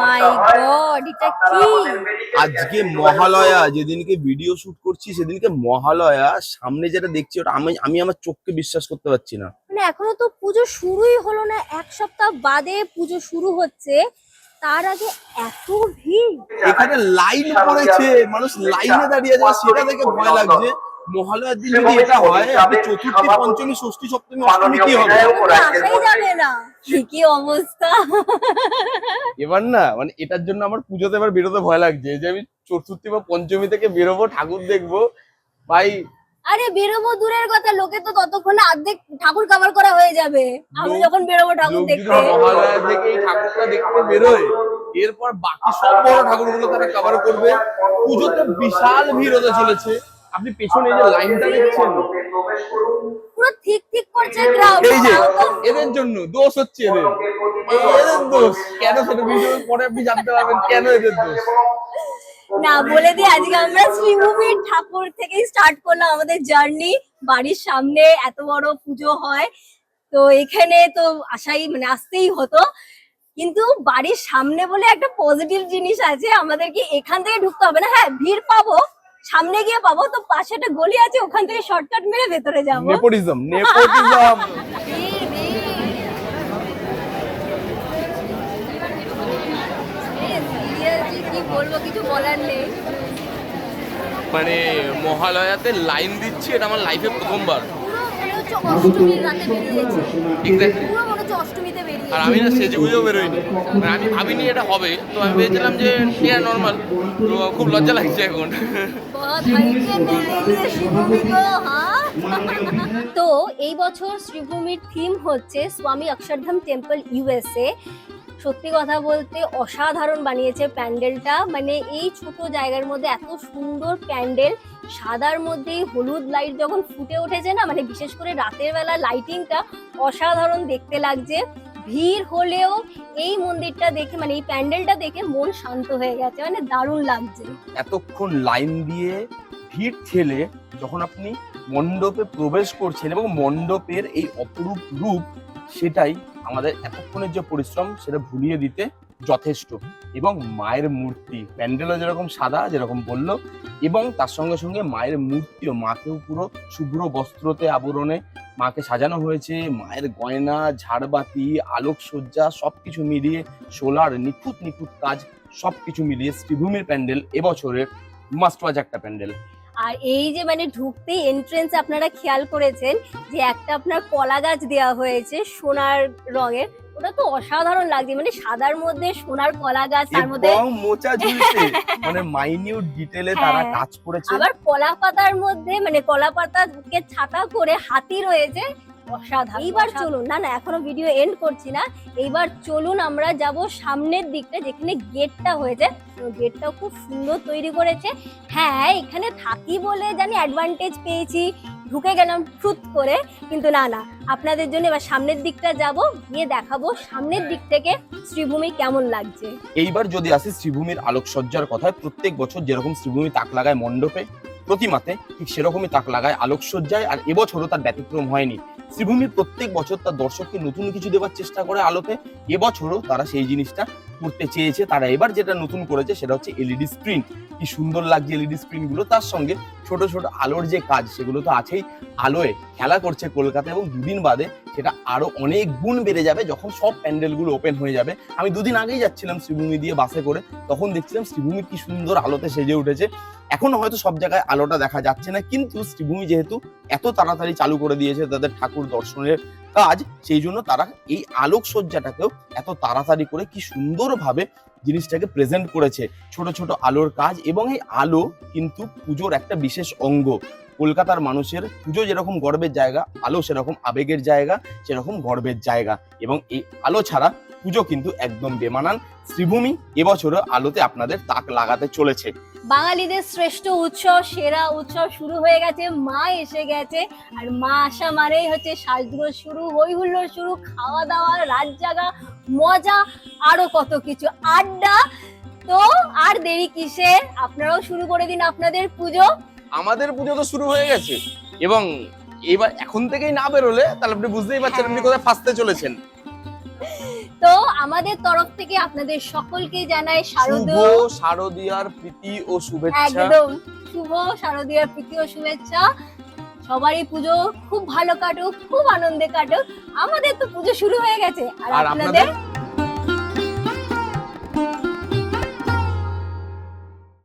মাই god এটা কি? আজকে মহালয়া যেদিনকে ভিডিও শুট করছি সেদিনকে মহালয়া সামনে যেটা দেখছি ওটা আমি আমি আমার চোখকে বিশ্বাস করতে পারছি না। মানে এখনও তো পুজো শুরুই হলো না এক সপ্তাহ বাদে পুজো শুরু হচ্ছে তার আগে এত ভিড়। এখানে লাইন পড়েছে মানুষ লাইনে দাঁড়িয়ে আছে সেটা দেখে ভয় লাগছে। মহালয়ার দিন যদি এটা হয় আপনি চতুর্থী পঞ্চমী ষষ্ঠী সপ্তমী অষ্টমী কি হবে? কি কি অবস্থা? এবার না মানে এটার জন্য আমার পুজোতে এবার বেরোতে ভয় লাগছে যে আমি চতুর্থী বা পঞ্চমী থেকে বেরোবো ঠাকুর দেখব ভাই। আরে বেরোবো দূরের কথা লোকে তো ততক্ষণে অর্ধেক ঠাকুর কাভার করা হয়ে যাবে। আমি যখন বেরোবো ঠাকুর দেখতে। মহালয়া থেকে এই ঠাকুরটা দেখতে বেরোয় এরপর বাকি সব বড় ঠাকুরগুলো তারা কভার করবে। পুজোতে বিশাল ভিড় হতে চলেছে। আপনি পেছনে এই যে লাইনটা দেখছেন? পুরো ঠিক ঠিক করছে ক্রাউড এই যে এদের জন্য দোষ হচ্ছে এদের। এদের দোষ। কেন সেটা ভিডিও পরে আপনি জানতে পারবেন কেন এদের দোষ? না বলে দিই আজকে আমরা শ্রীভূমির ঠাকুর থেকে স্টার্ট করলাম আমাদের জার্নি বাড়ির সামনে এত বড় পুজো হয়। তো এখানে তো আসাই মানে আসতেই হতো। কিন্তু বাড়ির সামনে বলে একটা পজিটিভ জিনিস আছে আমাদেরকে এখান থেকে ঢুকতে হবে না। হ্যাঁ ভিড় পাবো সামনে গিয়ে পাবো তো পাশে একটা গলি আছে ওখান থেকে শর্টকাট মেরে ভেতরে যাব। নেপোটিজম নেপোটিজম কিছু বলার নেই মানে মহালয়াতে লাইন দিচ্ছি এটা আমার লাইফে প্রথমবার। পুরো আর আমি না সেজে বেরোইনি। মানে আমি ভাবিনি এটা হবে তো আমি ভেবেছিলাম যে নর্মাল তো খুব লজ্জা লাগছে এখন। তো এই বছর শ্রীভূমির থিম হচ্ছে স্বামী অক্ষরধাম টেম্পল ইউএসএ সত্যি কথা বলতে অসাধারণ বানিয়েছে প্যান্ডেলটা। মানে এই ছোট জায়গার মধ্যে এত সুন্দর প্যান্ডেল সাদার মধ্যে হলুদ লাইট যখন ফুটে উঠেছে না মানে বিশেষ করে রাতের বেলা লাইটিংটা অসাধারণ দেখতে লাগছে। ভিড় হলেও এই মন্দিরটা দেখে মানে এই প্যান্ডেলটা দেখে মন শান্ত হয়ে গেছে মানে দারুণ লাগছে। এতক্ষণ লাইন দিয়ে ভিড় ঠেলে যখন আপনি মণ্ডপে প্রবেশ করছেন এবং মণ্ডপের এই অপরূপ রূপ, সেটাই আমাদের এতক্ষণের যে পরিশ্রম, সেটা ভুলিয়ে দিতে যথেষ্ট। এবং মায়ের মূর্তি। প্যান্ডেলও যেরকম সাদা, যেরকম বলল, এবং তার সঙ্গে সঙ্গে মায়ের মূর্তিও মাকেও পুরো শুভ্র বস্ত্রতে আবরণে মাকে সাজানো হয়েছে। মায়ের গয়না, ঝাড়বাতি, আলোকসজ্জা সবকিছু মিলিয়ে সোলার নিখুঁত নিখুঁত কাজ সবকিছু মিলিয়ে শ্রীভূমির প্যান্ডেল, এবছরের মাস্ট ওয়াচ একটা প্যান্ডেল। আর এই যে মানে ঢুকতেই এন্ট্রেন্স আপনারা খেয়াল করেছেন যে একটা আপনার কলা গাছ দেওয়া হয়েছে সোনার রঙের। ওটা তো অসাধারণ লাগছে মানে সাদার মধ্যে সোনার কলা গাছ তার মধ্যে মোচা ঝুলছে। মানে মাইনিউট ডিটেলে তারা হ্যাঁ। কাজ করেছে। আবার কলা পাতার মধ্যে মানে কলা পাতাকে ছাতা করে হাতি রয়েছে। অসাধারণ এইবার চলুন না না এখনও ভিডিও এন্ড করছি না। এইবার চলুন আমরা যাব সামনের দিকটা যেখানে গেটটা হয়েছে। গেটটাও খুব সুন্দর তৈরি করেছে। হ্যাঁ এখানে থাকি বলে জানি অ্যাডভান্টেজ পেয়েছি। ঢুকে গেলাম ট্রুথ করে। কিন্তু না না, আপনাদের জন্য এবার সামনের দিকটা যাব, গিয়ে দেখাবো সামনের দিক থেকে শ্রীভূমি কেমন লাগছে। এইবার যদি আসি শ্রীভূমির আলোকসজ্জার কথায়, প্রত্যেক বছর যেরকম শ্রীভূমি তাক লাগায় মণ্ডপে, প্রতিমাতে, ঠিক সেরকমই তাক লাগায় আলোকসজ্জায়, আর এবছরও তার ব্যতিক্রম হয়নি। শ্রীভূমি প্রত্যেক বছর তার দর্শককে নতুন কিছু দেওয়ার চেষ্টা করে আলোতে, এবছরও তারা সেই জিনিসটা করতে চেয়েছে, তারা এবার যেটা নতুন করেছে সেটা হচ্ছে এলইডি স্ক্রিন। কি সুন্দর লাগছে এলইডি স্ক্রিনগুলো তার সঙ্গে ছোট ছোট আলোর যে কাজ, সেগুলো তো আছেই। আলোয় খেলা করছে কলকাতা এবং দুদিন বাদে সেটা আরও অনেক গুণ বেড়ে যাবে যখন সব প্যান্ডেলগুলো ওপেন হয়ে যাবে। আমি দুদিন আগেই যাচ্ছিলাম শ্রীভূমি দিয়ে বাসে করে। তখন দেখছিলাম শ্রীভূমি কি সুন্দর আলোতে সেজে উঠেছে। এখনও হয়তো সব জায়গায় আলোটা দেখা যাচ্ছে না, কিন্তু শ্রীভূমি যেহেতু এত তাড়াতাড়ি চালু করে দিয়েছে তাদের ঠাকুর দর্শনের কাজ, সেই জন্য তারা এই আলোকসজ্জাটাকেও এত তাড়াতাড়ি করে কি সুন্দরভাবে জিনিসটাকে প্রেজেন্ট করেছে। ছোট ছোট আলোর কাজ এবং এই আলো কিন্তু পুজোর একটা বিশেষ অঙ্গ। কলকাতার মানুষের পুজো যেরকম গর্বের জায়গা, আলো সেরকম আবেগের জায়গা, সেরকম গর্বের জায়গা এবং এই আলো ছাড়া পুজো কিন্তু একদম বেমানান। শ্রীভূমি এবছরও আলোতে আপনাদের তাক লাগাতে চলেছে। বাঙালিদের শ্রেষ্ঠ উৎসব সেরা উৎসব শুরু হয়ে গেছে মা এসে গেছে। আর মা আসা মানেই হচ্ছে সাজগুলো শুরু হই হুল্লোড় শুরু খাওয়া দাওয়া রাত জাগা মজা আরও কত কিছু। আড্ডা তো আর দেরি কিসে আপনারাও শুরু করে দিন আপনাদের পুজো। আমাদের পুজো তো শুরু হয়ে গেছে। এবং এবার এখন থেকেই না বেরোলে তাহলে আপনি বুঝতেই পারছেন আপনি কোথায় ফাঁসতে চলেছেন। তো আমাদের তরফ থেকে আপনাদের সকলকে জানাই শারদীয় শারদীয়ার প্রীতি ও শুভেচ্ছা। একদম শুভ শারদীয়ার প্রীতি ও শুভেচ্ছা। সবারই পুজো খুব ভালো কাটুক খুব আনন্দে কাটুক। আমাদের তো পুজো শুরু হয়ে গেছে। আর আপনাদের?